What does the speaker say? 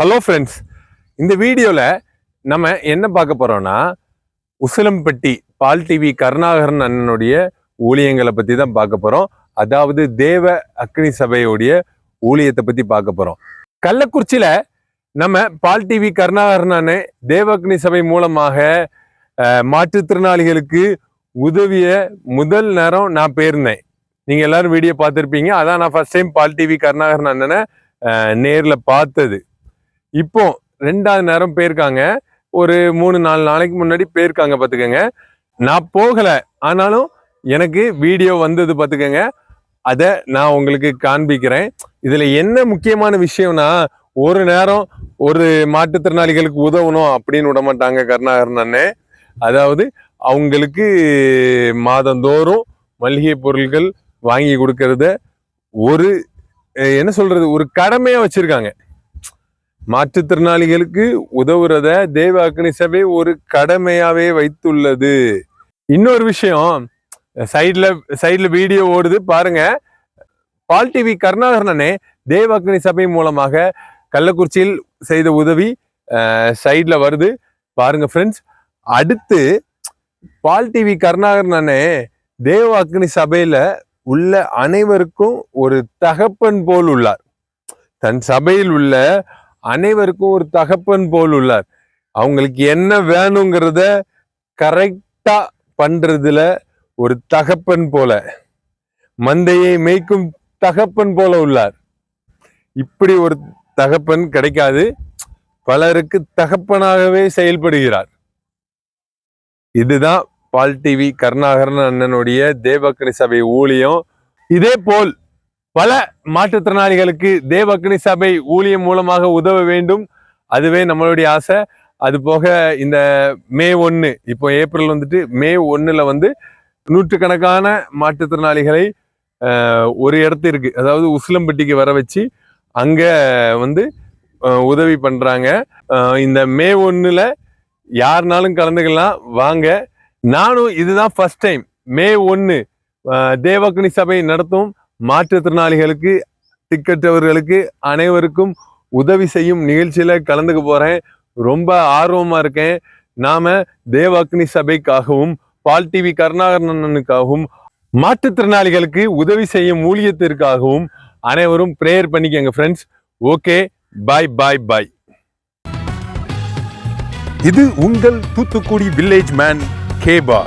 Hello friends இந்த வீடியோவில் நம்ம என்ன பார்க்க போகிறோம்னா உசிலம்பட்டி பால் டிவி கருணாகரன் அண்ணனுடைய ஊழியங்களை பற்றி தான் பார்க்க போகிறோம் அதாவது தேவ அக்னி சபையுடைய ஊழியத்தை பற்றி பார்க்க போகிறோம் கள்ளக்குறிச்சியில் நம்ம பால் டிவி கருணாகரன் அண்ணன் தேவ அக்னி சபை மூலமாக மாற்றுத்திறனாளிகளுக்கு உதவிய முதல் நேரம் நான் போயிருந்தேன். நீங்கள் எல்லாரும் வீடியோ பார்த்துருப்பீங்க. அதான் நான் ஃபர்ஸ்ட் டைம் பால் டிவி கருணாகரன் அண்ணனை நேரில் பார்த்தது. இப்போ ரெண்டாவது நேரம் போயிருக்காங்க. ஒரு மூணு நாலு நாளைக்கு முன்னாடி போயிருக்காங்க பார்த்துக்கோங்க. நான் போகலை. ஆனாலும் எனக்கு வீடியோ வந்தது பார்த்துக்கோங்க. அதை நான் உங்களுக்கு காண்பிக்கிறேன். இதில் என்ன முக்கியமான விஷயம்னா ஒரு நேரம் ஒரு மாற்றுத்திறனாளிகளுக்கு உதவணும் அப்படின்னு விட மாட்டாங்க கருணாகரன் அண்ணே. அதாவது அவங்களுக்கு மாதந்தோறும் மளிகை பொருட்கள் வாங்கி கொடுக்கறத ஒரு என்ன சொல்கிறது ஒரு கடமையாக வச்சுருக்காங்க. மாற்றுத்திறனாளிகளுக்கு உதவுறத தேவ அக்னி சபை ஒரு கடமையாவே வைத்துள்ளது. இன்னொரு விஷயம் சைட்ல சைட்ல வீடியோ ஓடுது பாருங்க. பால் டிவி கருணாகரனே தேவ அக்னி சபை மூலமாக கள்ளக்குறிச்சியில் செய்த உதவி சைட்ல வருது. பாருங்க ஃப்ரெண்ட்ஸ் அடுத்து பால் டிவி கருணாகரனே தேவ அக்னி சபையில உள்ள அனைவருக்கும் ஒரு தகப்பன் போல் உள்ளார். தன் சபையில் உள்ள அனைவருக்கும் ஒரு தகப்பன் போல் உள்ளார். அவங்களுக்கு என்ன வேணுங்கிறத கரெக்டாக பண்ணுறதுல ஒரு தகப்பன் போல மந்தையை மேய்க்கும் தகப்பன் போல உள்ளார். இப்படி ஒரு தகப்பன் கிடைக்காது பலருக்கு தகப்பனாகவே செயல்படுகிறார். இதுதான் பால் டிவி கருணாகரன் அண்ணனுடைய தேவக்கணி சபை ஊழியம். இதே போல் பல மாற்றுத்திறனாளிகளுக்கு தேவக்னி சபை ஊழியம் மூலமாக உதவ வேண்டும். அதுவே நம்மளுடைய ஆசை. அது போக இந்த மே ஒன்று இப்போ ஏப்ரல் வந்துட்டு மே ஒன்றில் வந்து நூற்றுக்கணக்கான மாற்றுத்திறனாளிகளை ஒரு இடத்து இருக்குது அதாவது உசிலம்பட்டிக்கு வர வச்சு அங்கே வந்து உதவி பண்ணுறாங்க இந்த மே ஒன்றில் யாருனாலும் கலந்துக்கலாம். வாங்க. நானும் இதுதான் ஃபஸ்ட் டைம் மே ஒன்று தேவக்னி சபை நடத்தும். மாற்றுத்திறனாளிகளுக்கு திக்கற்றவர்களுக்கு அனைவருக்கும் உதவி செய்யும் நிகழ்ச்சியில் கலந்துக்க போகிறேன் ரொம்ப ஆர்வமாக இருக்கேன். நாம் தேவாக்னி சபைக்காகவும் பால் டிவி கருணாகரனுக்காகவும் மாற்றுத்திறனாளிகளுக்கு உதவி செய்யும் ஊழியத்திற்காகவும் அனைவரும் ப்ரேயர் பண்ணிக்கங்க ஃப்ரெண்ட்ஸ் ஓகே பாய் பாய் பாய் இது உங்கள் தூத்துக்குடி வில்லேஜ் மேன் கேபா